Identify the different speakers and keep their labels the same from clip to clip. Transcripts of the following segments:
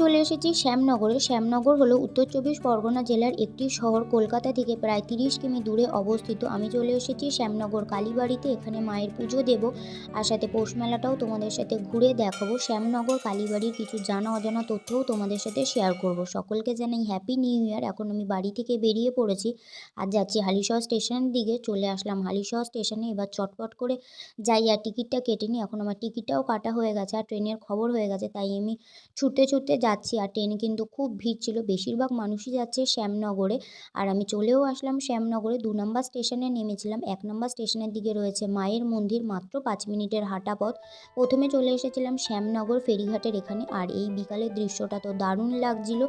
Speaker 1: চলে এসেছি শ্যামনগরে। শ্যামনগর হলো উত্তর চব্বিশ পরগনা জেলার একটি শহর। কলকাতা থেকে প্রায় তিরিশ কিমি দূরে অবস্থিত। আমি চলে এসেছি শ্যামনগর কালীবাড়িতে। এখানে মায়ের পুজো দেব। আর সাথে পৌষ মেলাটাও তোমাদের সাথে ঘুরে দেখাবো। শ্যামনগর, কালীবাড়ির কিছু জানা অজানা তথ্যও তোমাদের সাথে শেয়ার করব। সকলকে জানাই হ্যাপি নিউ ইয়ার এখন আমি বাড়ি থেকে বেরিয়ে পড়েছি। আর যাচ্ছি হালিশহর স্টেশনের দিকে। চলে আসলাম হালিশহর স্টেশনে এবার চটপট করে যাই। আর টিকিটটা কেটে নিই এখন আমার টিকিটটাও কাটা হয়ে গেছে। আর ট্রেনের খবর হয়ে গেছে। তাই আমি ছুটতে ছুটতে যাচ্ছি আর ট্রেনে কিন্তু খুব ভিড় ছিল। বেশিরভাগ মানুষই যাচ্ছে শ্যামনগরে আর আমি চলেও আসলাম শ্যামনগরে। দু নম্বর স্টেশনে নেমেছিলাম। এক নম্বর স্টেশনের দিকে রয়েছে মায়ের মন্দির, মাত্র পাঁচ মিনিটের হাঁটা পথ প্রথমে চলে এসেছিলাম শ্যামনগর ফেরিঘাটের এখানে আর এই বিকালের দৃশ্যটা তো দারুণ লাগছিল।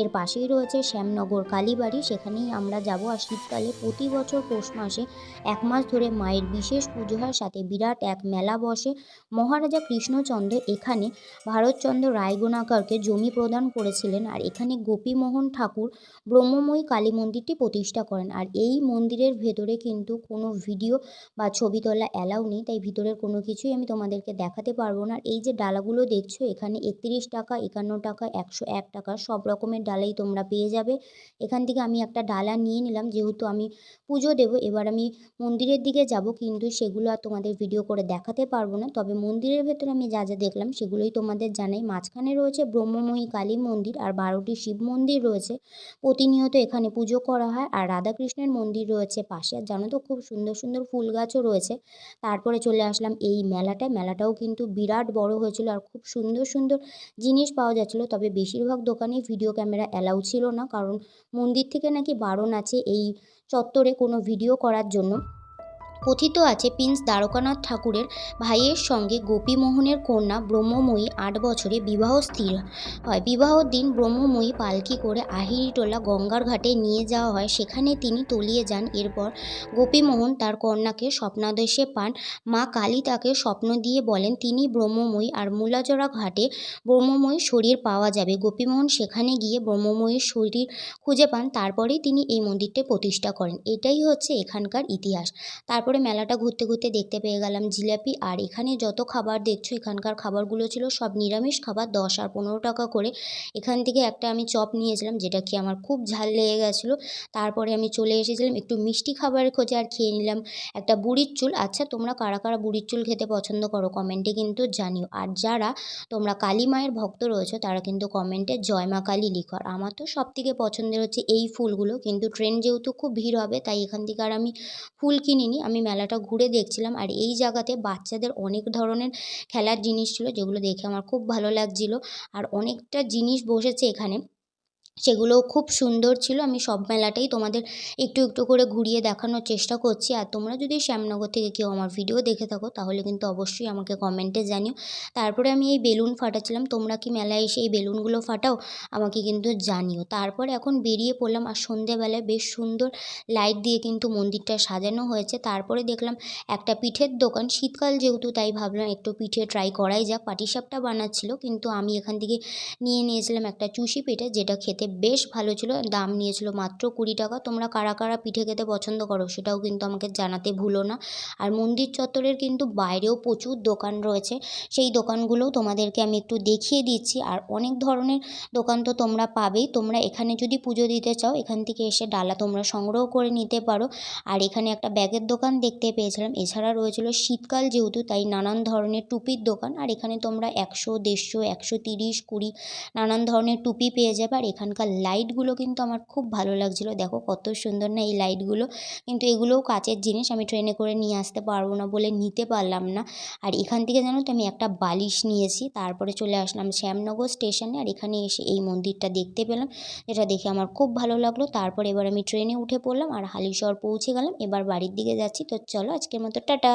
Speaker 1: এর পাশেই রয়েছে শ্যামনগর কালীবাড়ি। সেখানেই আমরা যাব আর শীতকালে প্রতি বছর পৌষ মাসে এক মাস ধরে মায়ের বিশেষ পুজো হয়। সাথে বিরাট এক মেলা বসে। মহারাজা কৃষ্ণচন্দ্র এখানে ভারতচন্দ্র রায়গোনাকারকে জমি প্রদান করেছিলেন। আর এখানে গোপীমোহন ঠাকুর ব্রহ্মময়ী কালী মন্দিরটি প্রতিষ্ঠা করেন। আর এই মন্দিরের ভেতরে কিন্তু কোনো ভিডিও বা ছবি তোলা অ্যালাউ নেই। তাই ভিতরের কোনো কিছুই আমি তোমাদেরকে দেখাতে পারব না। আর এই যে ডালাগুলো দেখছ, এখানে একত্রিশ টাকা, একান্ন টাকা, একশো এক টাকা, সব রকমের ডালাই তোমরা পেয়ে যাবে। এখান থেকে আমি একটা ডালা নিয়ে নিলাম। যেহেতু আমি পুজো দেবো, এবার আমি মন্দিরের দিকে যাব, কিন্তু সেগুলো আর তোমাদের ভিডিও করে দেখাতে পারব না। তবে মন্দিরের ভেতরে আমি যা যা দেখলাম, সেগুলোই তোমাদের জানাই। মাঝখানে রয়েছে ব্রহ্মময়ী কালী মন্দির আর বারোটি শিব মন্দির রয়েছে। প্রতিনিয়ত এখানে পুজো করা হয় আর রাধাকৃষ্ণের মন্দির রয়েছে পাশে। আর জানো তো খুব সুন্দর সুন্দর ফুল গাছও রয়েছে। তারপরে চলে আসলাম এই মেলাটায়। মেলাটাও কিন্তু বিরাট বড় হয়েছিল আর খুব সুন্দর সুন্দর জিনিস পাওয়া যাচ্ছিল। তবে বেশিরভাগ দোকানেই ভিডিও ক্যামেরা অ্যালাউ ছিল না। কারণ মন্দির থেকে নাকি বারণ আছে এই চত্বরে কোনো ভিডিও করার জন্য। কথিত আছে, প্রিন্স দ্বারকানাথ ঠাকুরের ভাইয়ের সঙ্গে গোপীমোহনের কন্যা ব্রহ্মময়ী আট বছরে বিবাহ স্থির হয়। বিবাহর দিন ব্রহ্মময়ী পালকি করে আহিরিটোলা গঙ্গার ঘাটে নিয়ে যাওয়া হয়। সেখানে তিনি তলিয়ে যান। এরপর গোপীমোহন তার কন্যাকে স্বপ্নাদেশে পান। মা কালী তাকে স্বপ্ন দিয়ে বলেন, তিনি ব্রহ্মময়ী আর মূলাজরা ঘাটে ব্রহ্মময়ীর শরীর পাওয়া যাবে। গোপীমোহন সেখানে গিয়ে ব্রহ্মময়ীর শরীর খুঁজে পান। তারপরেই তিনি এই মন্দিরটি প্রতিষ্ঠা করেন। এটাই হচ্ছে এখানকার ইতিহাস। তারপরে মেলাটা ঘুরতে ঘুরতে দেখতে পেয়ে গেলাম জিলাপি। আর এখানে যত খাবার দেখছ, এখানকার খাবারগুলো ছিল সব নিরামিষ খাবার, দশ আর পনেরো টাকা করে। এখান থেকে একটা আমি চপ নিয়েছিলাম, যেটা কি আমার খুব ঝাল লেগে গেছিল। তারপরে আমি চলে এসেছিলাম একটু মিষ্টি খাবারের খোঁজে আর খেয়ে নিলাম একটা বুড়ির চুল। আচ্ছা তোমরা কারা কারা বুড়ির চুল খেতে পছন্দ করো কমেন্টে কিন্তু জানিও। আর যারা তোমরা কালী মায়ের ভক্ত রয়েছো, তারা কিন্তু কমেন্টে জয় মা কালী লিখো। আর আমার তো সব থেকে পছন্দের হচ্ছে এই ফুলগুলো, কিন্তু ট্রেন যেহেতু খুব ভিড় হবে, তাই এখান থেকে আর আমি ফুল কিনিনি। আমি মেলাটা ঘুরে দেখছিলাম আর এই জায়গাতে বাচ্চাদের অনেক ধরনের খেলার জিনিস ছিল যেগুলো দেখে আমার খুব ভালো লাগছিল। আর অনেকটা জিনিস বসেছে এখানে। সেগুলোও খুব সুন্দর ছিল। আমি সব মেলাটাই তোমাদের একটু একটু করে ঘুরিয়ে দেখানোর চেষ্টা করছি। আর তোমরা যদি শ্যামনগর থেকে কেউ আমার ভিডিও দেখে থাকো, তাহলে কিন্তু অবশ্যই আমাকে কমেন্টে জানিও। তারপরে আমি এই বেলুন ফাটাচ্ছিলাম। তোমরা কি মেলায় এসে এই বেলুনগুলো ফাটাও, আমাকে কিন্তু জানিও। তারপরে এখন বেরিয়ে পড়লাম আর সন্ধেবেলায় বেশ সুন্দর লাইট দিয়ে কিন্তু মন্দিরটা সাজানো হয়েছে। তারপরে দেখলাম একটা পিঠের দোকান। শীতকাল যেহেতু, তাই ভাবলাম একটু পিঠে ট্রাই করাই যাক। পাটিসাপটা বানাচ্ছিল, কিন্তু আমি এখান থেকে নিয়ে নিয়েছিলাম একটা চুষি পিঠে, যেটা খেতে বেশ ভালো ছিল। দাম নিয়েছিল মাত্র কুড়ি টাকা। তোমরা কারা কারা পিঠে খেতে পছন্দ করো সেটাও কিন্তু আমাকে জানাতে ভুলো না। আর মন্দির চত্বরের কিন্তু বাইরেও প্রচুর দোকান রয়েছে। সেই দোকানগুলোও তোমাদেরকে আমি একটু দেখিয়ে দিচ্ছি। আর অনেক ধরনের দোকান তো তোমরা পাবেই। তোমরা এখানে যদি পুজো দিতে চাও, এখান থেকে এসে ডালা তোমরা সংগ্রহ করে নিতে পারো। আর এখানে একটা ব্যাগের দোকান দেখতে পেয়েছিলাম। এছাড়া রয়েছিল শীতকাল যেহেতু, তাই নানান ধরনের টুপির দোকান। আর এখানে তোমরা একশো, দেড়শো, একশো তিরিশ, কুড়ি নানান ধরনের টুপি পেয়ে যাবে। আর এখানকার লাইটগুলো কিন্তু আমার খুব ভালো লাগছিল। দেখো কত সুন্দর না এই লাইটগুলো কিন্তু এগুলোও কাচের জিনিস আমি ট্রেনে করে নিয়ে আসতে পারব না বলে নিতে পারলাম না। আর এখান থেকে জানো তো আমি একটা বালিশ নিয়েছি, তারপরে চলে আসলাম শ্যামনগর স্টেশনে আর এখানে এসে এই মন্দিরটা দেখতে পেলাম, যেটা দেখে আমার খুব ভালো লাগল। তারপর এবার আমি ট্রেনে উঠে পড়লাম আর হালিশহর পৌঁছে গেলাম। এবার বাড়ির দিকে যাচ্ছি। তো চলো আজকের মতো, টাটা!